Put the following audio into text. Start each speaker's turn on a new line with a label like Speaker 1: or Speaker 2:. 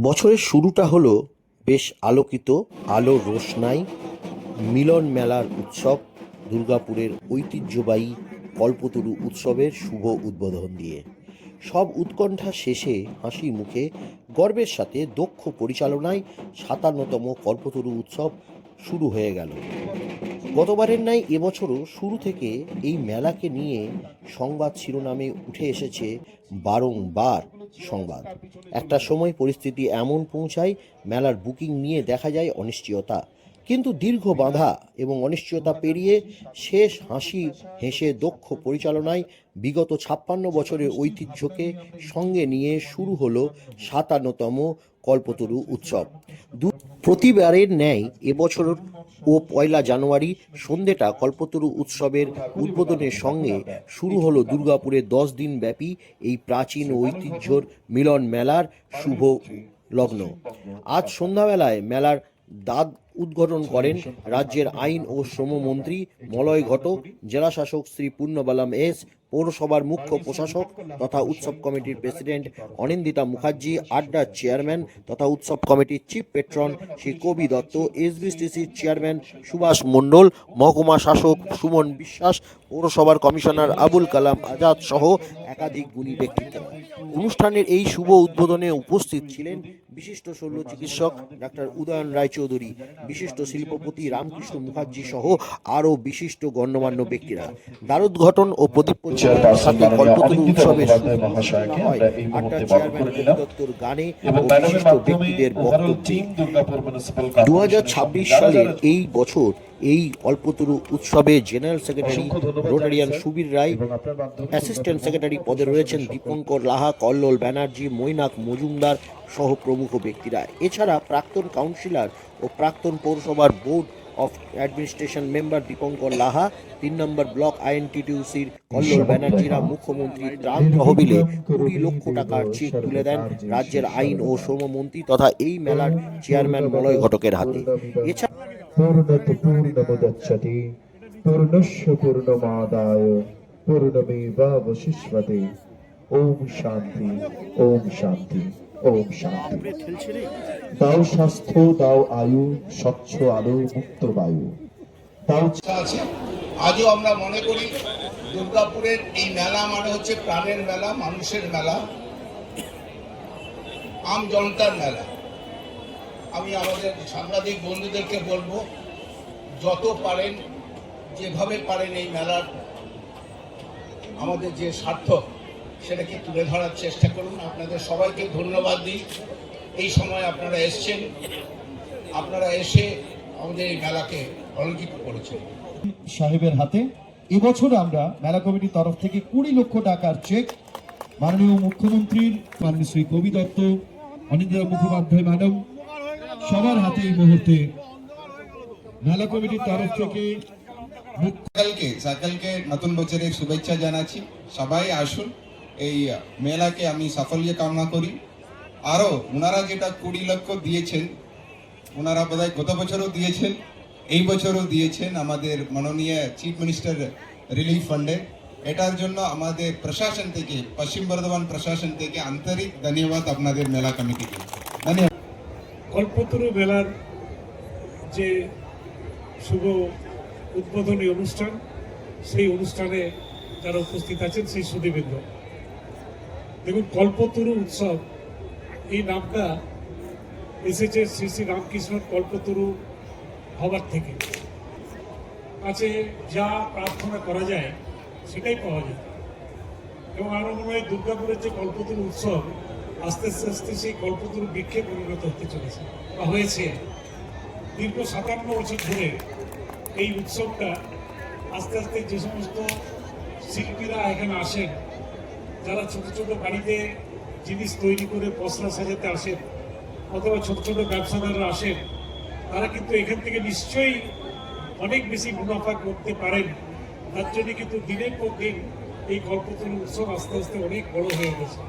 Speaker 1: বছরের শুরুটা হলো বেশ আলোকিত আলোর রোশনাই, মিলন মেলার উৎসব, দুর্গাপুরের ঐতিহ্যবাহী কল্পতরু উৎসবের শুভ উদ্বোধন দিয়ে। সব উৎকণ্ঠা শেষে হাসি মুখে গর্বের সাথে দক্ষ পরিচালনায় সাতান্নতম কল্পতরু উৎসব শুরু হয়ে গেল। গতবারের ন্যায় এবছরও শুরু থেকে এই মেলাকে নিয়ে সংবাদ শিরোনামে উঠে এসেছে বারংবার সংবাদ। একটা সময় পরিস্থিতি এমন পৌঁছায় মেলার বুকিং নিয়ে দেখা যায় অনিশ্চয়তা। কিন্তু দীর্ঘ বাধা এবং অনিশ্চয়তা পেরিয়ে শেষ হাসি হেসে দক্ষ পরিচালনায় বিগত ছাপ্পান্ন বছরের ঐতিহ্যকে সঙ্গে নিয়ে শুরু হলো সাতান্নতম কল্পতরু উৎসব। প্রতিবারের ন্যায় এবছর ও পয়লা জানুয়ারি সন্ধেটা কল্পতরু উৎসবের উদ্বোধনের সঙ্গে শুরু হলো দুর্গাপুরের দশ দিন ব্যাপী এই প্রাচীন ঐতিহ্যর মিলন মেলার শুভ লগ্ন। আজ সন্ধ্যাবেলায় মেলার দাগ উদ্ঘাটন করেন রাজ্যের আইন ও শ্রমমন্ত্রী মলয় ঘটক, জেলাশাসক শ্রী পূর্ণবালাম এস পৌরসভার মুখ্য প্রশাসক তথা উৎসব কমিটির প্রেসিডেন্ট অনিন্দিতা মুখার্জি আড্ডার চেয়ারম্যান তথা উৎসব কমিটির চিফ পেট্রন শ্রী কবি দত্ত এসবিসিসির চেয়ারম্যান সুভাষ মণ্ডল মহকুমা শাসক সুমন বিশ্বাস পৌরসভার কমিশনার আবুল কালাম আজাদ সহ একাধিক গুণী ব্যক্তিত্ব অনুষ্ঠানের এই শুভ উদ্বোধনে উপস্থিত ছিলেন বিশিষ্ট শল্য চিকিৎসক ডাক্তার উদয়ন রায়চৌধুরী বিশিষ্ট শিল্পপতি রামকৃষ্ণ মুখার্জি সহ আরও বিশিষ্ট গণ্যমান্য ব্যক্তিরা। দ্বারোদ্ঘাটন ও প্রদীপ সাথে কল্পতরু উৎসবের হয়।
Speaker 2: আমরা এই
Speaker 1: আড্ডার
Speaker 2: মুহূর্তে বরণ
Speaker 1: চেয়ারম্যান দত্তর গানে ও
Speaker 2: এবং
Speaker 1: বিশিষ্ট ব্যক্তিদের
Speaker 2: ওভারঅল
Speaker 1: বক্তব্যে
Speaker 2: টিম দুর্গাপুর
Speaker 1: দু সালের এই বছর এই অল্পতরু উৎসবে general secretary Rotarian Subir Roy assistant secretary পদে রয়েছেন দীপঙ্কর লাহা কল্লোল ব্যানার্জি মৈনাক মজুমদার সহ প্রমুখ ব্যক্তিরা। এছাড়া প্রাক্তন কাউন্সিলর ও প্রাক্তন পৌরসভার board of administration member Dipankar Laha তিন নম্বর ব্লক আইএনটিটিউসির কল্লোল ব্যানার্জিরা মুখ্যমন্ত্রী ত্রাণ তহবিলে কুড়ি লক্ষ টাকার চেক তুলে দেন রাজ্যের আইন ও শ্রমমন্ত্রী তথা এই মেলার চেয়ারম্যান মলয় ঘটকের হাতে। এছাড়া
Speaker 3: পূর্ণত পূর্ণমুদচ্ছতি পূর্ণশ পূর্ণমাদায় পূর্ণমেবাবশিষ্যতে ওম শান্তি ওম শান্তি ওম শান্তি দাও স্বাস্থ্য দাও আয়ু স্বচ্ছ আলো মুক্ত বায়ু দাও
Speaker 4: আজও আমরা মনে করি দুর্গাপুরের এই মেলা মানে হচ্ছে প্রাণের মেলা, মানুষের মেলা। আম জনতার মেলা। আমি আমাদের সাংবাদিক বন্ধুদেরকে বলব, যত পারেন, যেভাবে পারেন এই মেলার আমাদের যে স্বার্থ, সেটাকে তুলে ধরার চেষ্টা করুন। আপনাদের সবাইকে ধন্যবাদ দিই। এই সময় আপনারা এসছেন। আপনারা এসে আমাদের এই মেলাকে অলঙ্কিত করেছেন।
Speaker 5: সাহেবের হাতে এবছর আমরা মেলা কমিটির তরফ থেকে কুড়ি লক্ষ টাকার চেক, মাননীয় মুখ্যমন্ত্রীর, মাননীয় শ্রী কবি দত্ত অনিন্দিতা মুখোপাধ্যায় ম্যাডাম সবার হাতে এই মুহূর্তে মেলা কমিটির তরফ থেকে
Speaker 6: সকলকে সকলকে নতুন বছরের শুভেচ্ছা জানাচ্ছি। সবাই আসুন, এই মেলাকে আমি সাফল্য কামনা করি। আরও ওনারা যেটা কুড়ি লক্ষ দিয়েছেন, ওনারা বোধহয় গত বছরও দিয়েছেন, এই বছরও দিয়েছেন আমাদের মাননীয় চিফ মিনিস্টার রিলিফ ফান্ডে এটার জন্য আমাদের প্রশাসন থেকে, পশ্চিম বর্ধমান প্রশাসন থেকে আন্তরিক ধন্যবাদ আপনাদের মেলা কমিটিকে। ধন্যবাদ।
Speaker 7: কল্পতরু মেলার যে শুভ উদ্বোধনী অনুষ্ঠান, সেই অনুষ্ঠানে যারা উপস্থিত আছেন সেই সুদীবৃন্দ দেখুন, কল্পতরু উৎসব, এই নামটা এসেছে শ্রী শ্রী রামকৃষ্ণ কল্পতরু হবার থেকে। কাছে যা প্রার্থনা করা যায়, সেটাই পাওয়া যায়। এবং আমার মনে হয় দুর্গাপুরের যে কল্পতরু উৎসব আস্তে আস্তে আস্তে সেই কল্পতরু বৃক্ষে পরিণত হতে চলেছে বা হয়েছে। দীর্ঘ সাতান্ন বছর ধরে এই উৎসবটা আস্তে আস্তে যে সমস্ত শিল্পীরা এখানে আসেন, যারা ছোট ছোট বাড়িতে জিনিস তৈরি করে পসরা সাজাতে আসেন, অথবা ছোট ছোট ব্যবসাদাররা আসেন, তারা কিন্তু এখান থেকে নিশ্চয়ই অনেক বেশি মুনাফা করতে পারেন। তার জন্য কিন্তু দিনের পর দিন এই কল্পতরু উৎসব আস্তে আস্তে অনেক বড় হয়ে গেছে।